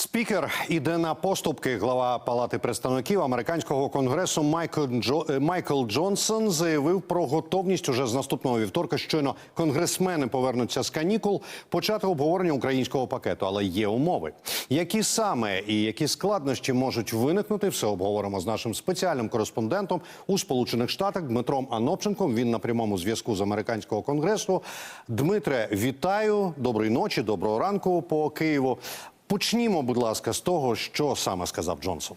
Спікер іде на поступки. Глава Палати представників американського конгресу Майкл Джо... е, Майкл Джонсон заявив про готовність уже з наступного вівторка. Щойно конгресмени повернуться з канікул, почати обговорення українського пакету. Але є умови. Які саме і які складнощі можуть виникнути, все обговоримо з нашим спеціальним кореспондентом у Сполучених Штатах Дмитром Анопченком. Він на прямому зв'язку з американського конгресу. Дмитре, вітаю, доброї ночі, доброго ранку по Києву. Почнімо, будь ласка, з того, що саме сказав Джонсон.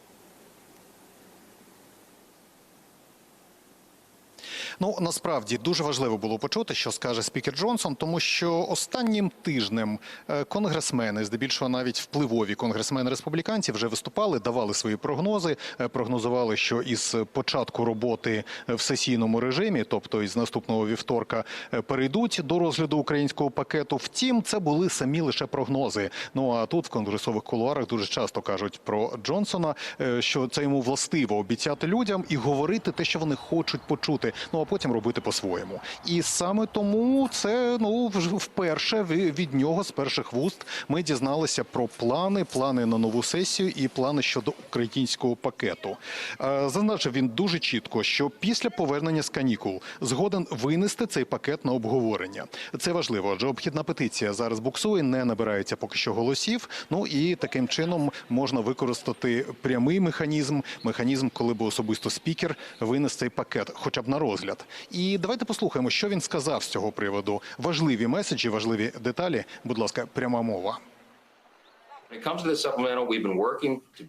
Ну насправді дуже важливо було почути, що скаже спікер Джонсон, тому що останнім тижнем е, конгресмени, здебільшого навіть впливові конгресмени республіканці, вже виступали, давали свої прогнози, е, прогнозували, що із початку роботи в сесійному режимі, тобто із наступного вівторка, е, перейдуть до розгляду українського пакету. Втім, це були самі лише прогнози. Ну а тут в конгресових кулуарах дуже часто кажуть про Джонсона, е, що це йому властиво обіцяти людям і говорити те, що вони хочуть почути. Ну а потім робити по-своєму. І саме тому це ну вперше від нього з перших вуст ми дізналися про плани, плани на нову сесію і плани щодо українського пакету. Е, Зазначив він дуже чітко, що після повернення з канікул згоден винести цей пакет на обговорення. Це важливо, адже обхідна петиція зараз буксує, не набирається поки що голосів. Ну і таким чином можна використати прямий механізм, механізм, коли би особисто спікер винес цей пакет, хоча б на розгляд. І давайте послухаємо, що він сказав з цього приводу. Важливі меседжі, важливі деталі. Будь ласка, пряма мова.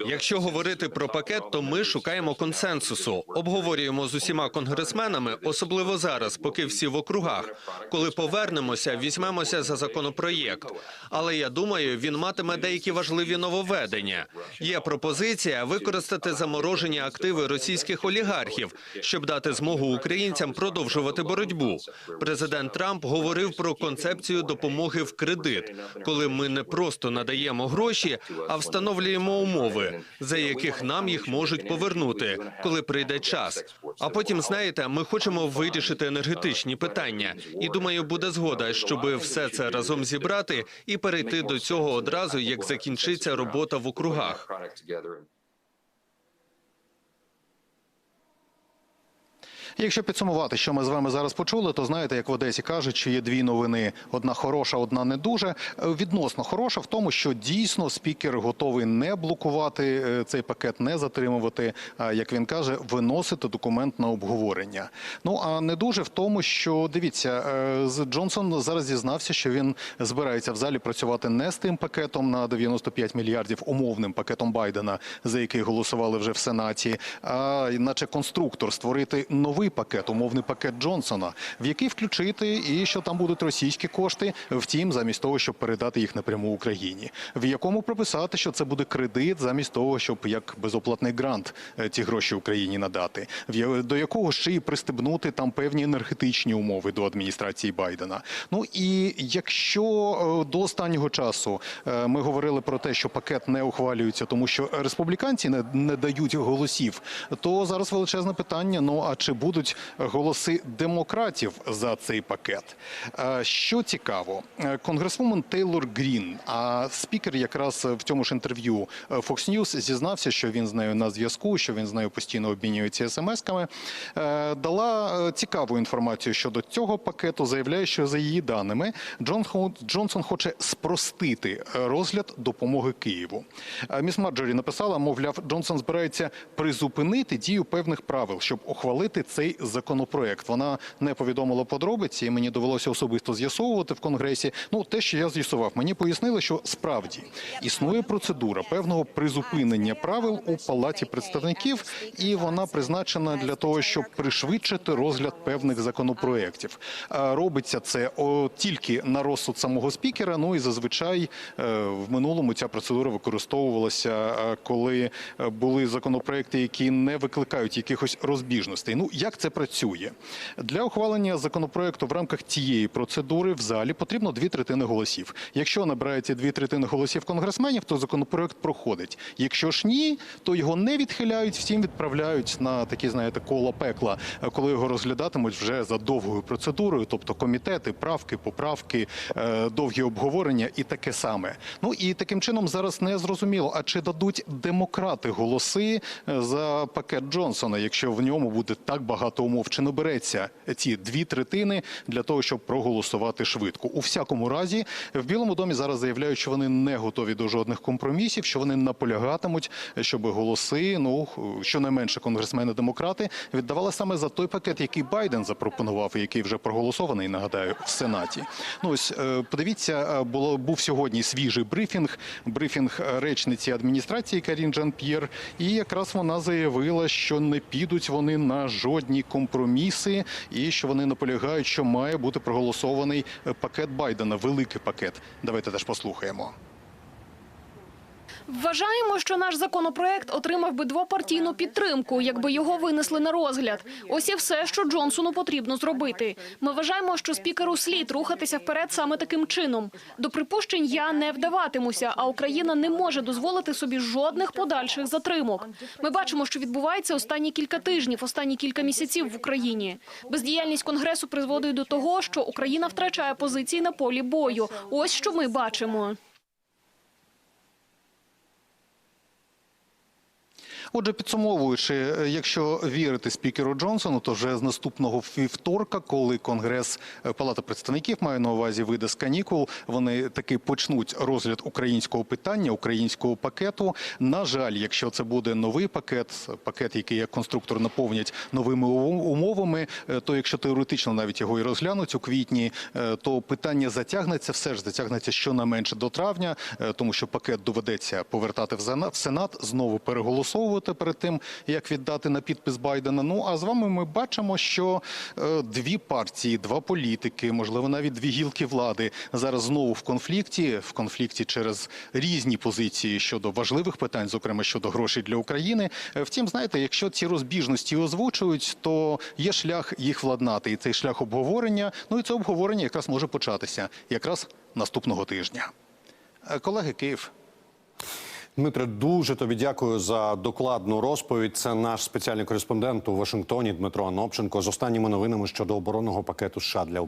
Якщо говорити про пакет, то ми шукаємо консенсусу, обговорюємо з усіма конгресменами, особливо зараз, поки всі в округах. Коли повернемося, візьмемося за законопроєкт. Але я думаю, він матиме деякі важливі нововведення. Є пропозиція використати заморожені активи російських олігархів, щоб дати змогу українцям продовжувати боротьбу. Президент Трамп говорив про концепцію допомоги в кредит, коли ми не просто надаємо гроші, а встановлюємо умови, за яких нам їх можуть повернути, коли прийде час. А потім, знаєте, ми хочемо вирішити енергетичні питання, і думаю, буде згода, щоб все це разом зібрати і перейти до цього одразу, як закінчиться робота в округах. Якщо підсумувати, що ми з вами зараз почули, то знаєте, як в Одесі кажуть, що є дві новини: одна хороша, одна не дуже. Е, Відносно хороша в тому, що дійсно спікер готовий не блокувати е, цей пакет, не затримувати, а як він каже, виносити документ на обговорення. Ну а не дуже в тому, що дивіться, е, Джонсон зараз зізнався, що він збирається в залі працювати не з тим пакетом на 95 мільярдів, умовним пакетом Байдена, за який голосували вже в Сенаті, а наче конструктор створити новий пакет, умовний пакет Джонсона, в який включити і що там будуть російські кошти, втім, замість того, щоб передати їх напряму Україні, в якому прописати, що це буде кредит, замість того, щоб як безоплатний грант е, ці гроші Україні надати, до якого ще й пристебнути там певні енергетичні умови до адміністрації Байдена. Ну і якщо е, до останнього часу е, ми говорили про те, що пакет не ухвалюється, тому що республіканці не, не дають голосів, то зараз величезне питання: ну а чи будуть голоси демократів за цей пакет? Е, Що цікаво, е, конгресвумен Тейлор Грін, а спікер якраз в цьому ж інтерв'ю е, Fox News зізнався, що він з нею на зв'язку, що він з нею постійно обмінюється смс-ками. Дала цікаву інформацію щодо цього пакету. Заявляє, що за її даними Джонсон, хоче спростити розгляд допомоги Києву. Міс Марджорі написала, мовляв, Джонсон збирається призупинити дію певних правил, щоб ухвалити цей законопроект. Вона не повідомила подробиці, і мені довелося особисто з'ясовувати в конгресі. Ну, те, що я з'ясував, мені пояснили, що справді існує процедура певного призупинення правил у палаті представників, і вона призначена для того, щоб пришвидшити розгляд певних законопроєктів. Робиться це тільки на розсуд самого спікера. Ну і зазвичай е, в минулому ця процедура використовувалася, е, коли е, були законопроекти, які не викликають якихось розбіжностей. Ну як Як це працює? Для ухвалення законопроекту в рамках тієї процедури в залі потрібно дві третини голосів. Якщо набирається дві третини голосів конгресменів, то законопроект проходить. Якщо ж ні, то його не відхиляють, всім відправляють на такі, знаєте, коло пекла, коли його розглядатимуть вже за довгою процедурою, тобто комітети, правки, поправки, е, довгі обговорення і таке саме. Ну і таким чином зараз не зрозуміло, а чи дадуть демократи голоси е, за пакет Джонсона, якщо в ньому буде так багато умов, чи набереться ці дві третини для того, щоб проголосувати швидко. У всякому разі, в Білому домі зараз заявляють, що вони не готові до жодних компромісів, що вони наполягатимуть, щоб голоси, ну щонайменше конгресмени-демократи віддавали саме за той пакет, який Байден запропонував, і який вже проголосований, нагадаю, в Сенаті. Ну ось е, подивіться, е, було був сьогодні свіжий брифінг, брифінг е, речниці адміністрації Карін Жан П'єр, і якраз вона заявила, що не підуть вони на жодні компроміси, і що вони наполягають, що має бути проголосований е, пакет Байдена, великий пакет. Давайте теж послухаємо. Вважаємо, що наш законопроект отримав би двопартійну підтримку, якби його винесли на розгляд. Ось і все, що Джонсону потрібно зробити. Ми вважаємо, що спікеру слід рухатися вперед саме таким чином. До припущень я не вдаватимуся, а Україна не може дозволити собі жодних подальших затримок. Ми бачимо, що відбувається останні кілька тижнів, останні кілька місяців в Україні. Бездіяльність конгресу призводить до того, що Україна втрачає позиції на полі бою. Ось що ми бачимо. Отже, підсумовуючи, е, якщо вірити спікеру Джонсону, то вже з наступного вівторка, коли Конгрес е, Палата представників має на увазі вийде з канікул, вони таки почнуть розгляд українського питання, українського пакету. На жаль, якщо це буде новий пакет, пакет, який як конструктор наповнять новими умовами, е, то якщо теоретично навіть його і розглянуть у квітні, то питання затягнеться, все ж затягнеться щонайменше до травня, тому що пакет доведеться повертати в Сенат, знову переголосовувати перед тим, як віддати на підпис Байдена. Ну а з вами ми бачимо, що е, дві партії, два політики, можливо, навіть дві гілки влади зараз знову в конфлікті, в конфлікті через різні позиції щодо важливих питань, зокрема щодо грошей для України. Е, Втім, знаєте, якщо ці розбіжності озвучують, то є шлях їх владнати, і цей шлях обговорення. Ну і це обговорення якраз може початися якраз наступного тижня. Е, Колеги, Київ. Дмитре, дуже тобі дякую за докладну розповідь. Це наш спеціальний кореспондент у Вашингтоні Дмитро Анопченко з останніми новинами щодо оборонного пакету США для України.